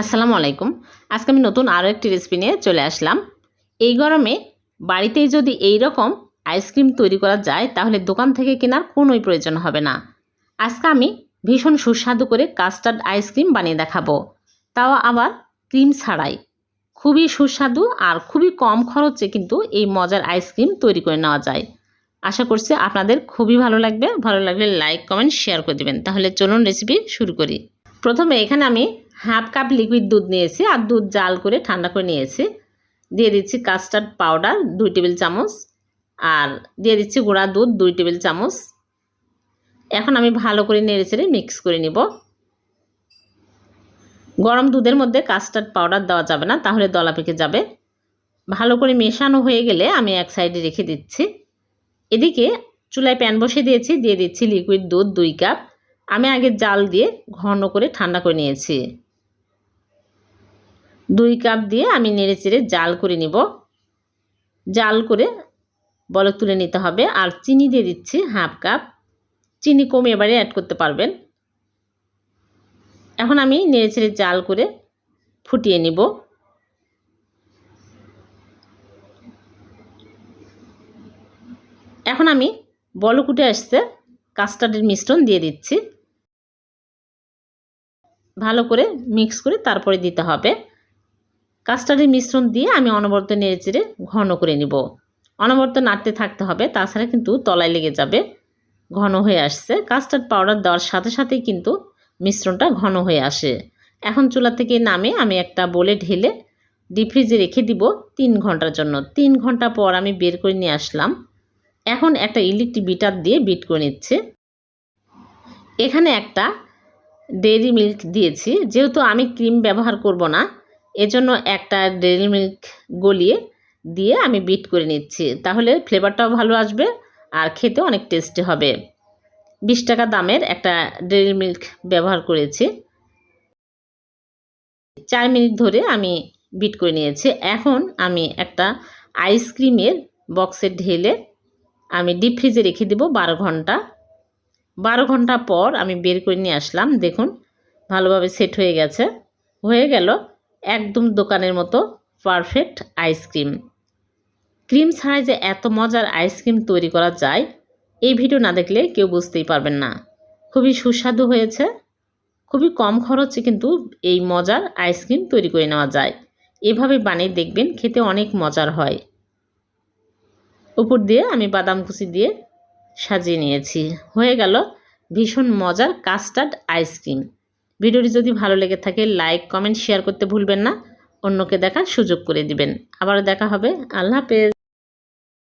আসসালামু আলাইকুম। আজকে আমি নতুন আরও একটি রেসিপি নিয়ে চলে আসলাম। এই গরমে বাড়িতেই যদি এই রকম আইসক্রিম তৈরি করা যায়, তাহলে দোকান থেকে কেনার কোনোই প্রয়োজন হবে না। আজকে আমি ভীষণ সুস্বাদু করে কাস্টার্ড আইসক্রিম বানিয়ে দেখাবো। তাও আবার ক্রিম ছাড়াই। খুবই সুস্বাদু আর খুবই কম খরচে কিন্তু এই মজার আইসক্রিম তৈরি করে নেওয়া যায়। আশা করছি আপনাদের খুবই ভালো লাগবে। ভালো লাগলে লাইক কমেন্ট শেয়ার করে দেবেন। তাহলে চলুন রেসিপি শুরু করি। প্রথমে এখানে আমি হাফ কাপ লিকুইড দুধ নিয়েছি আর দুধ জাল করে ঠান্ডা করে নিয়েছি। দিয়ে দিচ্ছি কাস্টার্ড পাউডার দুই টেবিল চামচ আর দিয়ে দিচ্ছি গুঁড়া দুধ দুই টেবিল চামচ। এখন আমি ভালো করে নেড়ে চেড়ে মিক্স করে নিব। গরম দুধের মধ্যে কাস্টার্ড পাউডার দেওয়া যাবে না, তাহলে দলা পেকে যাবে। ভালো করে মেশানো হয়ে গেলে আমি এক সাইডে রেখে দিচ্ছি। এদিকে চুলায় প্যান বসিয়ে দিয়েছি, দিয়ে দিচ্ছি লিকুইড দুধ দুই কাপ। আমি আগে জাল দিয়ে ঘন করে ঠান্ডা করে নিয়েছি। দুই কাপ দিয়ে আমি নেড়ে চেড়ে জাল করে নিব। জাল করে বলক তুলে নিতে হবে আর চিনি দিয়ে দিচ্ছি হাফ কাপ। চিনি কমে এবারে অ্যাড করতে পারবেন। এখন আমি নেড়ে ছেড়ে জাল করে ফুটিয়ে নিব। এখন আমি বলক উঠে আসছে, কাস্টার্ডের মিশ্রণ দিয়ে দিচ্ছি। ভালো করে মিক্স করে তারপরে দিতে হবে। কাস্টার্ডের মিশ্রণ দিয়ে আমি অনবরত নেড়ে চেড়ে ঘন করে নিব। অনবরত নাড়তে থাকতে হবে, তাছাড়া কিন্তু তলায় লেগে যাবে। ঘন হয়ে আসছে। কাস্টার্ড পাউডার দেওয়ার সাথে সাথেই কিন্তু মিশ্রণটা ঘন হয়ে আসে। এখন চুলা থেকে নামে আমি একটা বলে ঢেলে ডিপ ফ্রিজে রেখে দিব তিন ঘণ্টার জন্য। তিন ঘণ্টা পর আমি বের করে নিয়ে আসলাম। এখন একটা ইলেকট্রিক বিটার দিয়ে বিট করে নিচ্ছে। এখানে একটা ডেয়ারি মিল্ক দিয়েছি। যেহেতু আমি ক্রিম ব্যবহার করব না এজন্য একটা ডেয়ারি মিল্ক গলিয়ে দিয়ে আমি বিট করে নিচ্ছি। তাহলে ফ্লেভারটাও ভালো আসবে আর খেতে অনেক টেস্টি হবে। বিশ টাকা দামের একটা ডেয়ারি মিল্ক ব্যবহার করেছি। চার মিনিট ধরে আমি বিট করে নিয়েছি। এখন আমি একটা আইসক্রিমের বক্সে ঢেলে আমি ডিপ ফ্রিজে রেখে দেবো বারো ঘণ্টা। বারো ঘণ্টা পর আমি বের করে নিয়ে আসলাম। দেখুন, ভালোভাবে সেট হয়ে গেছে। হয়ে গেল। একদম দোকানের মতো পারফেক্ট আইসক্রিম ক্রিম ছাড়াই যে এত মজার আইসক্রিম তৈরি করা যায়, এই ভিডিও না দেখলে কেউ বুঝতেই পারবেন না। খুবই সুস্বাদু হয়েছে, খুবই কম খরচে কিন্তু এই মজার আইসক্রিম তৈরি করে নেওয়া যায়। এভাবে বানিয়ে দেখবেন খেতে অনেক মজার হয়। উপর দিয়ে আমি বাদাম কুচি দিয়ে সাজিয়ে নিয়েছি। হয়ে গেল ভীষণ মজার কাস্টার্ড আইসক্রিম ভিডিওটি যদি ভালো লেগে থাকে লাইক কমেন্ট শেয়ার করতে ভুলবেন না। অন্যকে দেখার সুযোগ করে দিবেন। আবারও দেখা হবে। আল্লাহ হাফেজ।